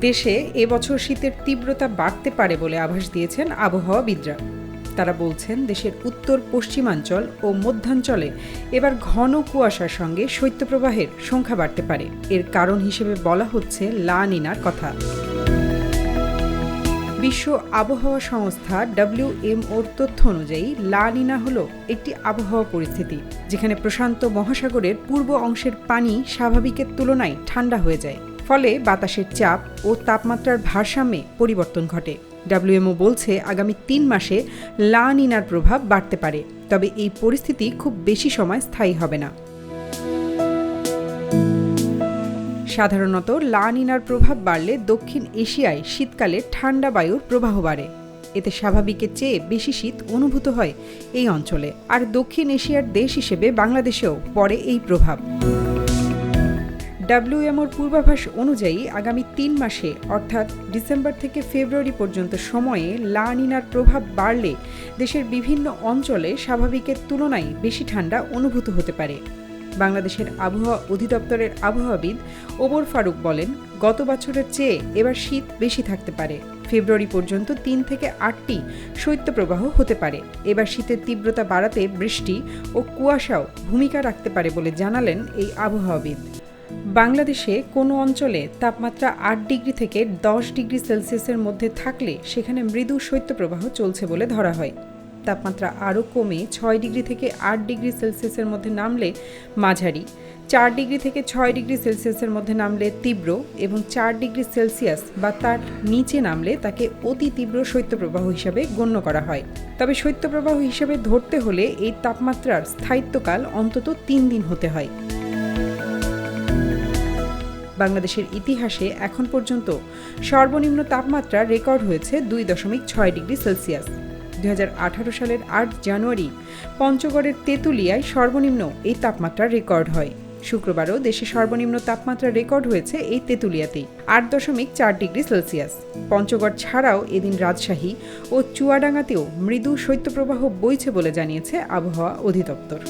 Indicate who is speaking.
Speaker 1: দেশে এবছর শীতের তীব্রতা বাড়তে পারে বলে আভাস দিয়েছেন আবহাওয়াবিদরা। তারা বলছেন, দেশের উত্তর, পশ্চিমাঞ্চল ও মধ্যাঞ্চলে এবার ঘন কুয়াশার সঙ্গে শৈত্যপ্রবাহের সংখ্যা বাড়তে পারে। এর কারণ হিসেবে বলা হচ্ছে, লা নিনার কথা। বিশ্ব আবহাওয়া সংস্থা ডব্লিউএমওর তথ্য অনুযায়ী, লা নিনা হল একটি আবহাওয়া পরিস্থিতি, যেখানে প্রশান্ত মহাসাগরের পূর্ব অংশের পানি স্বাভাবিকের তুলনায় ঠান্ডা হয়ে যায়। ফলে বাতাসের চাপ ও তাপমাত্রার ভারসাম্যে পরিবর্তন ঘটে। ডাব্লিউএমও বলছে, আগামী তিন মাসে লা নিনার প্রভাব বাড়তে পারে, তবে এই পরিস্থিতি খুব বেশি সময় স্থায়ী হবে না। সাধারণত লা নিনার প্রভাব বাড়লে দক্ষিণ এশিয়ায় শীতকালে ঠান্ডা বায়ুর প্রবাহ বাড়ে। এতে স্বাভাবিকের চেয়ে বেশি শীত অনুভূত হয় এই অঞ্চলে। আর দক্ষিণ এশিয়ার দেশ হিসেবে বাংলাদেশেও পড়ে এই প্রভাব। ডাব্লিউএমওর পূর্বাভাস অনুযায়ী আগামী তিন মাসে, অর্থাৎ ডিসেম্বর থেকে ফেব্রুয়ারি পর্যন্ত সময়ে লা নিনার প্রভাব বাড়লে দেশের বিভিন্ন অঞ্চলে স্বাভাবিকের তুলনায় বেশি ঠান্ডা অনুভূত হতে পারে। বাংলাদেশের আবহাওয়া অধিদপ্তরের আবহাওয়াবিদ ওবর ফারুক বলেন, গত বছরের চেয়ে এবার শীত বেশি থাকতে পারে। ফেব্রুয়ারি পর্যন্ত তিন থেকে আটটি শৈত্যপ্রবাহ হতে পারে। এবার শীতের তীব্রতা বাড়াতে বৃষ্টি ও কুয়াশাও ভূমিকা রাখতে পারে বলে জানালেন এই আবহাওয়াবিদ। বাংলাদেশে কোনো অঞ্চলে তাপমাত্রা আট ডিগ্রি থেকে দশ ডিগ্রি সেলসিয়াসের মধ্যে থাকলে সেখানে মৃদু শৈত্যপ্রবাহ চলছে বলে ধরা হয়। তাপমাত্রা আরও কমে ছয় ডিগ্রি থেকে আট ডিগ্রি সেলসিয়াসের মধ্যে নামলে মাঝারি, চার ডিগ্রি থেকে ছয় ডিগ্রি সেলসিয়াসের মধ্যে নামলে তীব্র এবং চার ডিগ্রি সেলসিয়াস বা তার নিচে নামলে তাকে অতি তীব্র শৈত্যপ্রবাহ হিসাবে গণ্য করা হয়। তবে শৈত্যপ্রবাহ হিসাবে ধরতে হলে এই তাপমাত্রার স্থায়িত্বকাল অন্তত তিন দিন হতে হয়। বাংলাদেশের ইতিহাসে এখন পর্যন্ত সর্বনিম্ন তাপমাত্রা রেকর্ড হয়েছে দুই দশমিক ছয় ডিগ্রি সেলসিয়াস। দুই হাজার আঠারো সালের আট জানুয়ারি পঞ্চগড়ের তেঁতুলিয়ায় সর্বনিম্ন এই তাপমাত্রা রেকর্ড হয়। শুক্রবারও দেশে সর্বনিম্ন তাপমাত্রা রেকর্ড হয়েছে এই তেঁতুলিয়াতেই আট দশমিক চার ডিগ্রি সেলসিয়াস। পঞ্চগড় ছাড়াও এদিন রাজশাহী ও চুয়াডাঙ্গাতেও মৃদু শৈত্যপ্রবাহ বইছে বলে জানিয়েছে আবহাওয়া অধিদপ্তর।